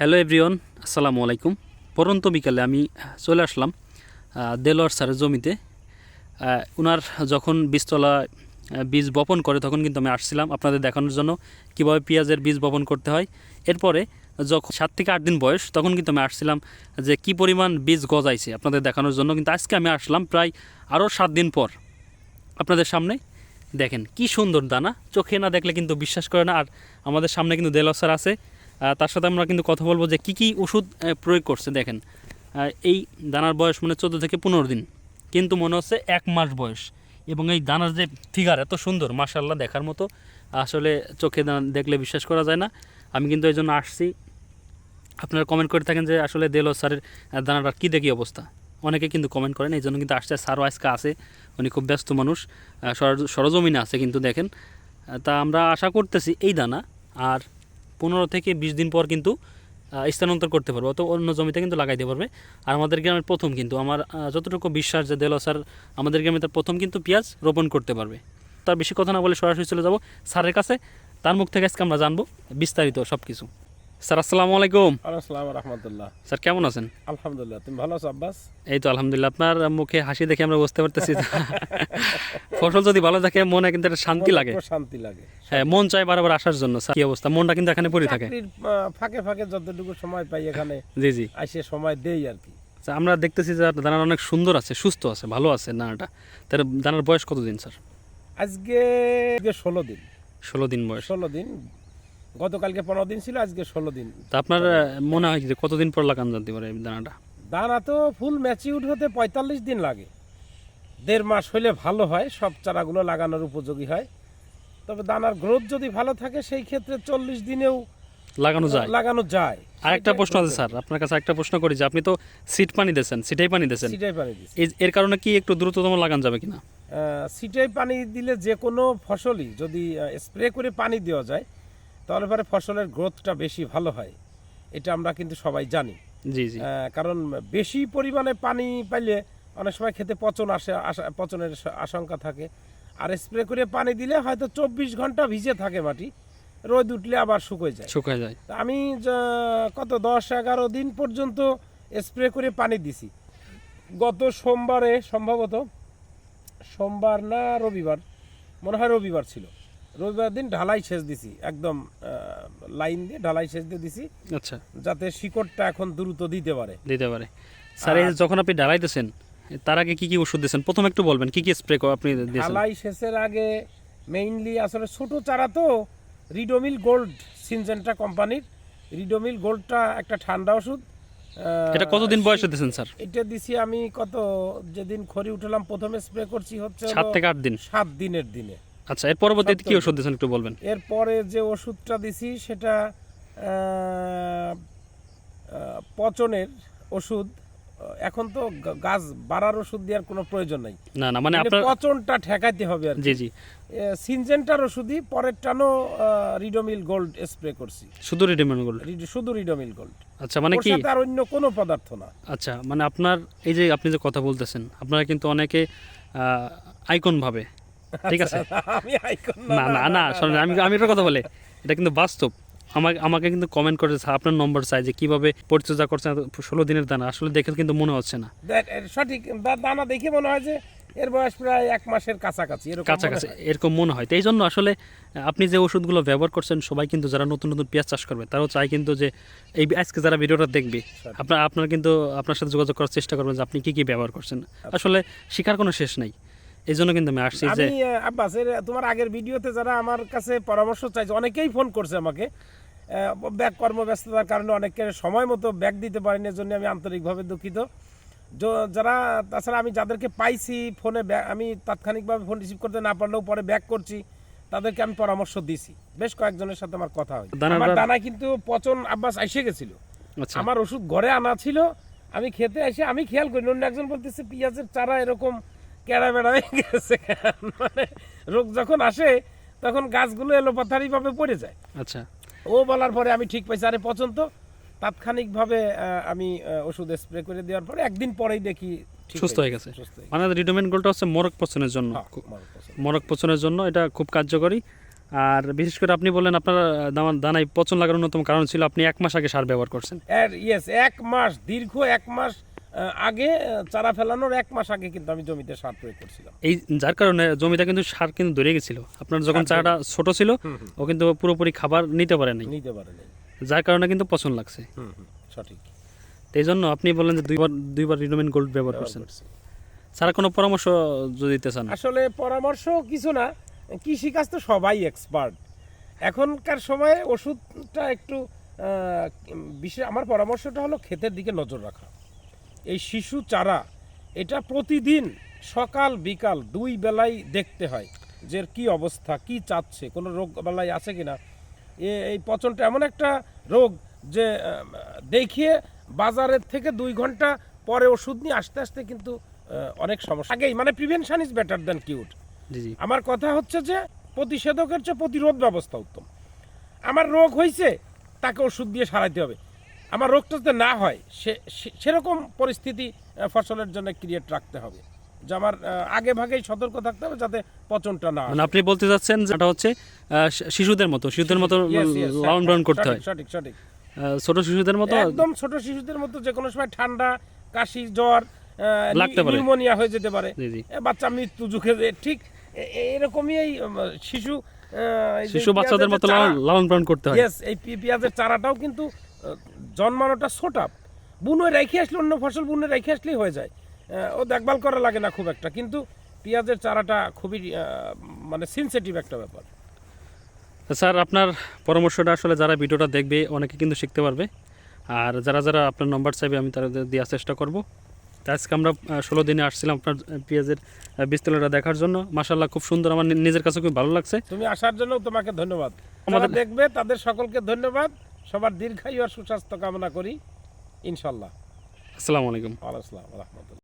Hello everyone আসসালামু আলাইকুম পরন্ত বিকালে আমি চলে আসলাম দেলোয়ার স্যারের জমিতে। উনার যখন বীজতলা বীজ বপন করে তখন কিন্তু আমি আসছিলাম আপনাদের দেখানোর জন্য কীভাবে পেঁয়াজের বীজ বপন করতে হয়। এরপরে যখন সাত থেকে আট দিন বয়স, তখন কিন্তু আমি আসছিলাম যে কি পরিমাণ বীজ গজাইছে আপনাদের দেখানোর জন্য। কিন্তু আজকে আমি আসলাম প্রায় আরও সাত দিন পর। আপনাদের সামনে দেখেন কি সুন্দর দানা, চোখে না দেখলে কিন্তু বিশ্বাস করে না। আর আমাদের সামনে কিন্তু দেলোয়ার স্যার আছে। তার সাথে আমরা কিন্তু কথা বলব যে কি কি ওষুধ প্রয়োগ করছে, দেখেন। এই দানার বয়স মানে চোদ্দ থেকে পনেরো দিন। কিন্তু মনে হচ্ছে এক মাস বয়স। এবং এই দানার যে ফিগার এত সুন্দর মাশাল্লাহ দেখার মতো, আসলে চোখে দেখলে বিশ্বাস করা যায় না। আমি কিন্তু এই জন্য আসছি। আপনারা কমেন্ট করে থাকেন যে আসলে দেলো স্যারের দানাটার কী দেখি অবস্থা। অনেকে কিন্তু কমেন্ট করেন, এই জন্য কিন্তু আসছে। স্যারও আজকে আছে, উনি খুব ব্যস্ত মানুষ সরজমিনে আছে কিন্তু দেখেন। তা আমরা আশা করতেছি এই দানা আর পনেরো থেকে বিশ দিন পর কিন্তু স্থানান্তর করতে পারব অথবা অন্য জমিতে কিন্তু লাগাইতে পারবে। আর আমাদের গ্রামের প্রথম কিন্তু, আমার যতটুকু বিশ্বাস যে দেলো স্যার, আমাদের গ্রামে তার প্রথম কিন্তু পেঁয়াজ রোপণ করতে পারবে। তার বেশি কথা না বলে সরাসরি চলে যাব স্যারের কাছে। তার মুখ থেকে আজকে আমরা জানব বিস্তারিত সব কিছু স্যার আসসালামু আলাইকুম। আসসালাম রহমতুল্লাহ। স্যার কেমন আছেন? আলহামদুলিল্লাহ তুমি ভালো আছো আব্বাস? এই তো আলহামদুলিল্লাহ আপনার মুখে হাসি দেখে আমরা বুঝতে পারতেছি। ফসল যদি ভালো থাকে মনে কিন্তু একটা শান্তি লাগে। শান্তি লাগে। হ্যাঁ মন চায় বারবার আসার জন্য স্যার, কি অবস্থা? মনটা কিন্তু এখানে পড়ে থাকে। ফাঁকে ফাঁকে যতটুকু সময় পাই এখানে জি জি। আসে সময় দেই আর কি। আমরা দেখতেছি যে আপনার অনেক সুন্দর আছে সুস্থ আছে ভালো আছে দানাটা। তার দানার বয়স কতদিন স্যার? আজকে আজকে ষোলো দিন। ষোলো দিন বয়স। ষোলো দিন গতকালকে পনেরো দিন ছিল আজকে ষোলো দিন। তা আপনার মনে হয় যে কতদিন পর লাগান জানতে পারে দানাটা? দানা তো ফুল ম্যাচিউড হতে পঁয়তাল্লিশ দিন লাগে। দেড় মাস হলে ভালো হয় সব চারাগুলো লাগানোর উপযোগী হয়। তবে দানার গ্রোথ যদি ভালো থাকে সেই ক্ষেত্রে চল্লিশ দিনেও লাগানো যায়? লাগানো যায়। আর একটা প্রশ্ন আছে স্যার। আপনার কাছে একটা প্রশ্ন করি যে আপনি তো সিট পানি দিয়েছেন সিটাই পানি দিয়েছেন। সেটাই পানি এর কারণে কি একটু দ্রুততম লাগান যাবে কিনা? ছিটাই পানি দিলে যে কোনো ফসলই যদি স্প্রে করে পানি দেওয়া যায় তাহলে পরে ফসলের গ্রোথটা বেশি ভালো হয়। এটা আমরা কিন্তু সবাই জানি। জি জি। কারণ বেশি পরিমাণে পানি পাইলে অনেক সময় খেতে পচন আসে পচনের আশঙ্কা থাকে। আর স্প্রে করে পানি দিলে হয়তো চব্বিশ ঘণ্টা ভিজে থাকে মাটি। রোদ উঠলে আবার শুকিয়ে যায়। শুকায় যায়। তা আমি কত দশ এগারো দিন পর্যন্ত স্প্রে করে পানি দিছি। গত সোমবারে সম্ভবত সোমবার না রবিবার মনে হয় রবিবার ছিল। রবিবার দিন ঢালাই সেচ দিছি একদম লাইন দিয়ে ঢালাই সেচ দিয়ে দিছি। আচ্ছা। যাতে শিকড়টা এখন দ্রুত দিতে পারে। দিতে পারে। স্যার যখন আপনি ডালাইতেছেন তার আগে কি কি ওষুধ দিয়েছেন? প্রথম একটু বলবেন কি কি স্প্রে আপনি ঢালাই সেচের আগে মেইনলি আসলে ছোট চারা তো রিডোমিল গোল্ড সিনজেন্টা কোম্পানির রিডোমিল গোল্ডটা একটা ঠান্ডা ওষুধ। এটা কতদিন বয়সে দিয়েছেন স্যার? এটা দিছি আমি কত যেদিন খড়ি উঠলাম প্রথমে স্প্রে করছি হচ্ছে সাত থেকে আট দিন। সাত দিনের দিনে। আচ্ছা এর পরবর্তীতে কি ওষুধ দিয়েছেন একটু বলবেন? এরপরে যে ওষুধটা দিছি সেটা পচনের ওষুধ এখন তো গাছ বাড়ার ওষুধ দেওয়ার কোনো প্রয়োজন নাই। না না মানে আপনার পচনটা ঠেকাইতে হবে আর জি জি। সিনজেন্টার ওষুধই পরের টানো রিডোমিল গোল্ড স্প্রে করছি। শুধু রেডিমেড গোল্ড শুধু রিডোমিল গোল্ড আচ্ছা মানে কি আর অন্য কোনো পদার্থ না। আচ্ছা মানে আপনার এই যে আপনি যে কথা বলতেছেন আপনারা কিন্তু অনেকে আইকন ভাবে ঠিক আছে? না না না শোনেন আমি আমি একটা কথা বলে এটা কিন্তু বাস্তব। আমাকে আমাকে কিন্তু কমেন্ট করে আপনার নম্বর চাই যে কীভাবে পরিচর্যা করছেন ষোলো দিনের দানা? আসলে দেখে কিন্তু মনে হচ্ছে না। সঠিক দানা দেখে মনে হয় যে এর বয়স প্রায় এক মাসের কাছাকাছি এরকম কাছাকাছি এরকম মনে হয়। তো এই জন্য আসলে আপনি যে ওষুধগুলো ব্যবহার করছেন সবাই কিন্তু যারা নতুন নতুন পেঁয়াজ চাষ করবে তারাও চাই কিন্তু যে এই আজকে যারা ভিডিওটা দেখবে আপনার আপনার কিন্তু আপনার সাথে যোগাযোগ করার চেষ্টা করবেন যে আপনি কি কি ব্যবহার করছেন। আসলে শিখার কোনো শেষ নাই। এই জন্য কিন্তু আমি আসছি যে আমি আব্বাস এর তোমার আগের ভিডিওতে যারা আমার কাছে পরামর্শ চাইছে অনেকেই ফোন করছে আমাকে ব্যাগ কর্মব্যস্ততার কারণে অনেকের সময় মতো ব্যাগ দিতে পারিনি জন্য আমি আন্তরিকভাবে দুঃখিত। যারা তাছাড়া আমি যাদেরকে পাইছি ফোনে আমি তাৎক্ষণিকভাবে ফোন রিসিভ করতে না পারলেও পরে ব্যাক করছি তাদেরকে আমি পরামর্শ দিছি। বেশ কয়েকজনের সাথে আমার কথা হয় আমার দানা কিন্তু পচন আব্বাস এসে গেছিল। আচ্ছা। আমার ওষুধ ঘরে আনা ছিল আমি খেতে এসে আমি খেয়াল করি অন্য একজন বলতেছে পেঁয়াজের চারা এরকম কেড়া বেড়া হয়ে গেছে। মানে রোগ যখন আসে তখন গাছগুলো এলোপাথারি ভাবে পড়ে যায়। আচ্ছা। ও বলার পরে আমি ঠিক পাইছি আরে পছন্দ তাৎক্ষণিকভাবে আমি ওষুধ স্প্রে করে দেওয়ার পরে একদিন পরেই দেখি সুস্থ হয়ে গেছে হয়ে মানে রিডোমেন গোলটা হচ্ছে মরক পচনের জন্য। হ্যাঁ, মরক পচনের জন্য। এটা খুব কার্যকরী। আর বিশেষ করে আপনি বললেন আপনার দানা দানায় পচন লাগার অন্যতম কারণ ছিল আপনি এক মাস আগে সার ব্যবহার করছেন। ইয়েস এক মাস দীর্ঘ এক মাস আগে চারা ফেলানোর এক মাস আগে কিন্তু আমি জমিতে সার প্রয়োগ করছিলাম। এই যার কারণে জমিটা কিন্তু সার কিন্তু ধরে গেছিল। আপনার যখন চারাটা ছোট ছিল। ও কিন্তু পুরোপুরি খাবার নিতে পারে নাই নিতে পারে নাই যার কারণে কিন্তু পচন লাগছে। সঠিক। এই জন্য আপনি বললেন যে দুইবার দুইবার রিনোমেন গোল্ড ব্যবহার করছেন। করছি। স্যার কোনো পরামর্শ যদি দিতে চান? আসলে পরামর্শ কিছু না। কৃষিকাজ তো সবাই এক্সপার্ট এখনকার সময়ে ওষুধটা একটু বিশেষ আমার পরামর্শটা হলো ক্ষেতের দিকে নজর রাখা। এই শিশু চারা এটা প্রতিদিন সকাল বিকাল দুই বেলায় দেখতে হয় যে কি অবস্থা কি চাচ্ছে কোনো রোগ বেলায় আছে কিনা। এ এই পচনটা এমন একটা রোগ যে দেখিয়ে বাজারের থেকে দুই ঘণ্টা পরে ওষুধ নিয়ে আসতে আসতে কিন্তু অনেক সমস্যা। আগেই মানে prevention is better than cure আমার কথা হচ্ছে যে প্রতিষেধকের চেয়ে প্রতিরোধ ব্যবস্থা উত্তম। আমার রোগ হয়েছে তাকে ওষুধ দিয়ে সারাইতে হবে। আমার রোগটা যাতে না হয় সে সেরকম পরিস্থিতি ফসলের জন্য ক্রিয়েট রাখতে হবে। যে আমার আগে ভাগেই সতর্ক থাকতে হবে যাতে পচনটা না মানে আপনি বলতে চাচ্ছেন যেটা হচ্ছে শিশুদের মতো শিশুদের মতো লালন পালন করতে হয়। সঠিক সঠিক ছোট শিশুদের মতো? একদম ছোট শিশুদের মতো যে কোনো সময় ঠান্ডা কাশি জ্বর লাগতে পারে। নিউমোনিয়া হয়ে যেতে পারে। বাচ্চা মৃত্যু ঝুঁকে যায়। ঠিক এরকমই এই শিশু শিশু বাচ্চাদের মতো লালন- পালন করতে হয়। এই পেঁয়াজের চারাটাও কিন্তু জন্মানোটা ছোটাপ বুনো রেখে আসলে অন্য ফসল বুনে রেখে আসলেই হয়ে যায়। ও দেখভাল করা লাগে না খুব একটা কিন্তু পেঁয়াজের চারাটা খুবই মানে সেনসিটিভ একটা ব্যাপার। স্যার আপনার পরামর্শটা আসলে যারা ভিডিওটা দেখবে অনেকে কিন্তু শিখতে পারবে। আর যারা যারা আপনার নম্বর চাইবে আমি তাদের দেওয়ার চেষ্টা করব। আজকে আমরা ষোলো দিনে আসছিলাম আপনার পেঁয়াজের আহ, বীজতলাটা দেখার জন্য। মাসাল্লাহ খুব সুন্দর। আমার নিজের কাছে খুব ভালো লাগছে। তুমি আসার জন্য তোমাকে ধন্যবাদ। আমাদের- দেখবে তাদের সকলকে ধন্যবাদ। সবার দীর্ঘায়ু আর সুস্বাস্থ্য কামনা করি ইনশাল্লাহ। আসসালামু আলাইকুম। আলাইসালাম রহমতুল্লাহ।